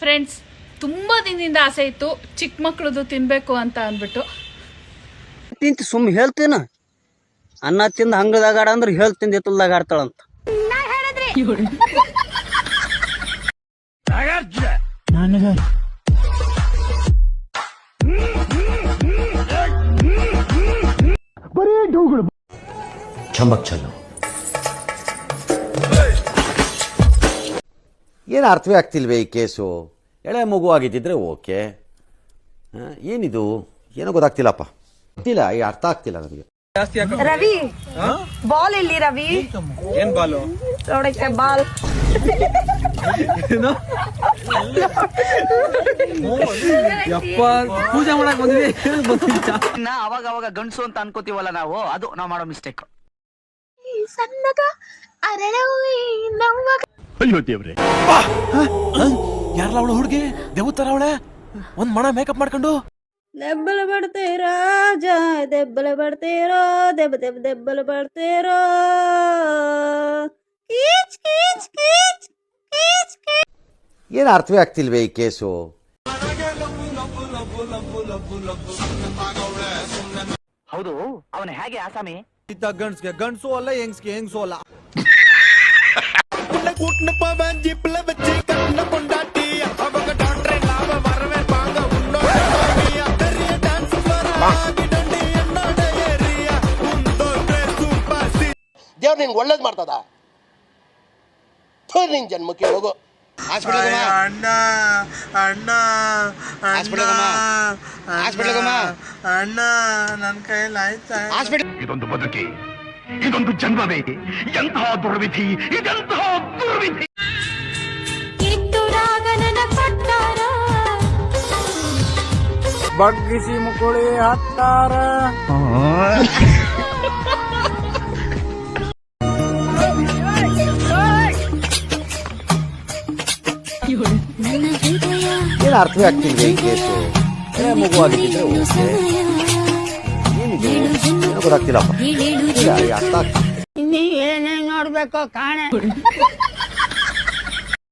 Friends ತುಂಬ ದಿನದಿಂದ ಆಸೆ ಇತ್ತು ಚಿಕ್ಕ ಮಕ್ಳದ್ದು ತಿನ್ನಬೇಕು ಅಂತ ಅಂದ್ಬಿಟ್ಟು. ತಿಂತ ಸುಮ್ ಹೇಳ್ತೇನ? ಅನ್ನ ತಿಂದ ಹಂಗದಾಗ ಆಡ ಅಂದ್ರೆ ಹೇಳ್ ತಿಂದ ಎತ್ತಲ್ದಾಗ ಆಡ್ತಾಳಂತ ಚಂಬಕ್ ಚಲೋ ಏನು ಅರ್ಥವೇ ಆಗ್ತಿಲ್ವೇ ಈ ಕೇಸು? ಎಳೆ ಮಗು ಆಗಿದ್ದಿದ್ರೆ ಓಕೆ. ಏನಿದು? ಏನೋ ಗೊತ್ತಾಗ್ತಿಲ್ಲಪ್ಪ. ಗೊತ್ತಿಲ್ಲ ಈ ಅರ್ಥ ಆಗ್ತಿಲ್ಲ ನನಗೆ ರವಿ ಬಾಲ್ ಇಲ್ಲಿ ರವಿ? ಏನ್ ಬಾಲು ನೋಡಕ್ಕೆ ಬಾಲ್ ಯಪ್ಪ ಪೂಜೆ ಮಾಡಕ್ ಬಂದಿದೆ ಇನ್ನ ಅವಾಗ ಅವಾಗ ಗಂಡಸು ಅಂತ ಅನ್ಕೋತೀವಲ್ಲ ನಾವು ಅದು ನಾವು ಮಾಡೋ ಮಿಸ್ಟೇಕ್ ಸಣ್ಣಗ ಅರಳವಿ ದೇವ್ರೆ. ಯಾರಲ್ಲ ಅವಳು ಹುಡುಗಿ? ದೇವತರ ಅವಳೆ? ಒಂದ್ ಮಣ ಮೇಕಪ್ ಮಾಡ್ಕೊಂಡು? ದೆಬ್ಬಲು ಬಡ್ತೀರೋ ಜ ದೆಬ್ಬಲು ಬಡ್ತೀರೋ ದೆಬ್ಬ ದೆಬ್ಬ ದೆಬ್ಬಲು ಬಡ್ತೀರೋ. ಕೀಚ್ ಕೀಚ್ ಕೀಚ್ ಕೀಚ್ ಕೀಚ್. ಏನು ಅರ್ಥವೇ ಆಗ್ತಿಲ್ವೇ ಈ ಕೇಸು? ಹೌದು ಅವನು ಹೇಗೆ ಆಸಾಮಿ? ಇದ್ದ ಗಂಡ್ಸ್ಗೆ ಗಂಡ್ಸು ಅಲ್ಲ ಹೆಂಗ್ಸ್ಗೆ ಹೆಂಗ್ಸು ಅಲ್ಲ. ದೇವ್ರು ನಿಂಗೆ ಒಳ್ಳೇದು ಮಾಡ್ತದ ಥೋ ನಿನ್ ಜನ್ಮಕ್ಕೆ ಹೋಗು ಹಾಸ್ಪಿಟಲ್ ಅಣ್ಣ ಅಣ್ಣ ಹಾಸ್ಪಿಟಲ್ ಹಾಸ್ಪಿಟಲ್ ಅಣ್ಣ ನನ್ನ ಕೈಯಲ್ಲಿ ಆಯ್ತಾ ಇದೊಂದು ಬದುಕಿ ಇದೊಂದು ಜನ್ಮವೇ ಎಂತಹ ದುರ್ವಿಧಿ ಇದೆಂತಹ ಬಗ್ಗಿಸಿ ಮುಕುಳಿ ಹತ್ತಾರ ಏನು ಅರ್ಥವೇ ಆಗ್ತಿಲ್ವೇ ಈ ಕೇಸು ಎಳೆ ಮಗು ಆಗಿದ್ದಿದ್ರೆ ಓಕೆ ಏನಿದು ಏನೋ ಗೊತ್ತಾಗ್ತಿಲ್ಲಪ್ಪ ಗೊತ್ತಿಲ್ಲ ಈ ಅರ್ಥ ಆಗ್ತಿಲ್ಲ ನೀ ಏನೇನ್ ನೋಡ್ಬೇಕೋ ಕಾಣೆ